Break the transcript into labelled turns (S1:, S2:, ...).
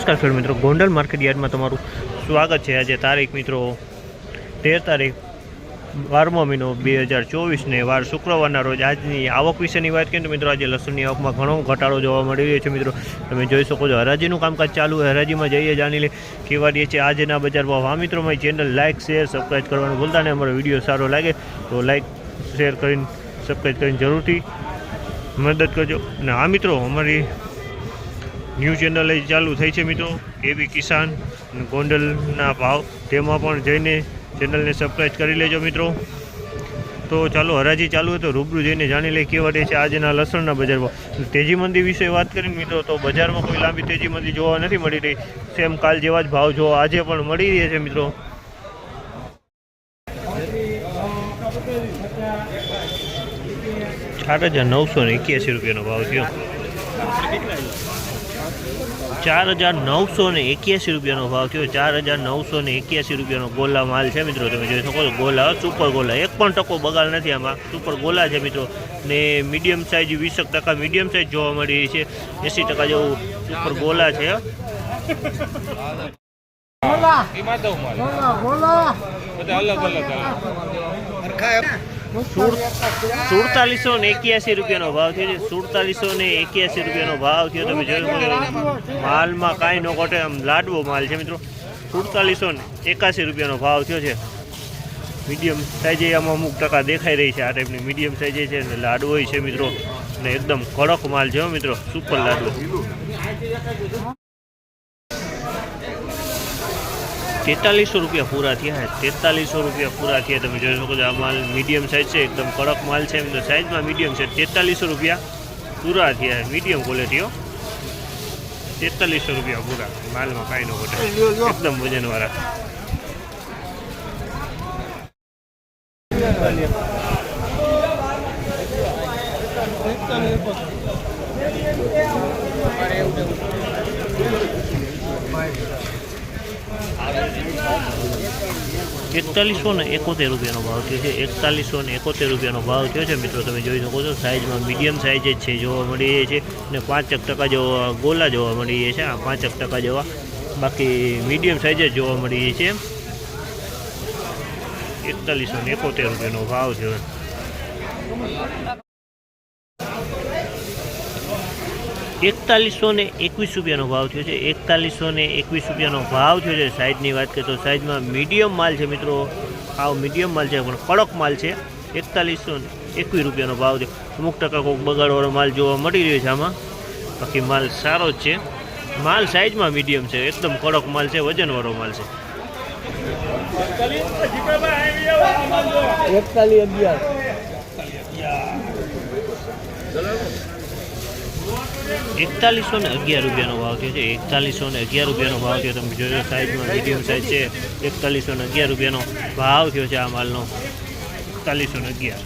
S1: નમસ્કાર ખેડૂત મિત્રો. ગોંડલ માર્કેટ યાર્ડમાં તમારું સ્વાગત છે. આજે તારીખ મિત્રો તેર તારીખ બારમો મહિનો બે હજાર ચોવીસને વાર શુક્રવારના રોજ આજની આવક વિશેની વાત કરીએ તો મિત્રો આજે લસણની આવકમાં ઘણો ઘટાડો જોવા મળી રહ્યો છે મિત્રો. તમે જોઈ શકો છો હરાજીનું કામકાજ ચાલુ હરાજીમાં જઈએ જાણી લે કેવા રહીએ છીએ આજના બજાર ભાવ. હા મિત્રો, મારી ચેનલ લાઇક શેર સબસ્ક્રાઈબ કરવાનું ભૂલતા ને અમારો વીડિયો સારો લાગે તો લાઇક શેર કરીને સબસ્ક્રાઈબ કરીને જરૂરથી મદદ કરજો. અને આ મિત્રો, અમારી ન્યૂ ચેનલ ચાલુ થઈ છે મિત્રો એબી કિસાન ગોંડલના ભાવ. તેમાં પણ જઈને ચેનલને સબસ્ક્રાઈબ કરી લેજો મિત્રો. તો ચાલો, હરાજી ચાલુ હોય તો રૂબરૂ જઈને જાણી લઈએ કેવા રહે છે આજના લસણના બજારમાં. તેજી મંદી વિશે વાત કરીને મિત્રો, તો બજારમાં કોઈ લાંબી તેજી મંદી જોવા નથી મળી રહી. સેમ કાલ જેવા જ ભાવ જોવા આજે પણ મળી રહ્યા છે મિત્રો. સાત હજાર નવસો ને એક્યાસી રૂપિયાનો ભાવ થયો. ચાર હજાર નવસો ને એક્યાસી રૂપિયાનો ભાવ થયો. ચાર હજાર નવસો ને એક્યાસી રૂપિયાનો ગોલા માલ છે મિત્રો તમે જોઈ શકો છો. ગોલા સુપર ગોલા. એક પણ ટકો બગાડ નથી આમાં. સુપર ગોલા છે મિત્રો. ને મીડિયમ સાઇઝ વીસક ટકા મીડિયમ સાઇઝ જોવા મળી રહી છે. એંસી ટકા જેવું સુપર ગોલા છે.
S2: અલગ અલગ
S1: સુડતાલીસો ને એક્યાસી રૂપિયાનો ભાવ થયો છે. સુડતાલીસો ને એક્યાસી રૂપિયાનો ભાવ થયો. તમે જોયું માલમાં કાંઈ ન ઘટે, આમ લાડવો માલ છે મિત્રો. સુડતાલીસો ને એકાસી રૂપિયાનો ભાવ થયો છે. મીડિયમ સાઈઝે આમાં અમુક ટકા દેખાઈ રહી છે આ ટાઈપની. મીડિયમ સાઈઝે છે અને લાડવો છે મિત્રો. અને એકદમ કડક માલ છે મિત્રો. સુપર લાડવો. તેતાલીસો રૂપિયા પૂરા થયા તેતાલીસો રૂપિયા પૂરા થયા. તમે જોઈ શકો છો આ માલ મીડિયમ સાઇઝ છે એકદમ કડક માલ છે. એમ તો સાઇઝમાં મીડિયમ છે. તેતાલીસો રૂપિયા પૂરા થયા મીડિયમ ક્વોલિટીઓ તેતાલીસો રૂપિયા પૂરા. માલમાં કાંઈ ન ઘટે. એકદમ વજનવાળા. એકતાલીસો ને એકોતેર રૂપિયાનો ભાવ થયો છે. એકતાલીસો ને એકોતેર રૂપિયાનો ભાવ થયો છે. મિત્રો, તમે જોઈ શકો છો સાઇઝમાં મીડિયમ સાઇઝ જ છે, જોવા મળી છે અને પાંચક ટકા જેવા ગોલા જોવા મળી રહી છે આ પાંચક ટકા જેવા બાકી મીડિયમ સાઇઝ જ જોવા મળી રહી છે એકતાલીસો ને એકોતેર રૂપિયાનો ભાવ થયો એકતાલીસો ને એકવીસ રૂપિયાનો ભાવ થયો છે. એકતાલીસો ને એકવીસ રૂપિયાનો ભાવ થયો છે. સાઇઝની વાત કરીએ તો સાઇઝમાં મીડિયમ માલ છે મિત્રો. આવ મીડિયમ માલ છે, પણ કડક માલ છે. એકતાલીસો ને એકવીસ રૂપિયાનો ભાવ છે. અમુક ટકા કોઈક બગાડવાળો માલ જોવા મળી રહ્યો છે આમાં. બાકી માલ સારો જ છે. માલ સાઇઝમાં મીડિયમ છે. એકદમ કડક માલ છે, વજનવાળો માલ છે.
S3: એકતાલીસ અગિયાર.
S1: એકતાલીસો ને અગિયાર રૂપિયાનો ભાવ થયો છે. એકતાલીસો ને અગિયાર રૂપિયાનો ભાવ થયો. તમે જોયો સાઇઝમાં મીડિયમ સાઇઝ છે. એકતાલીસો ને અગિયાર રૂપિયાનો ભાવ થયો છે આ માલનો. એકતાલીસો ને અગિયાર.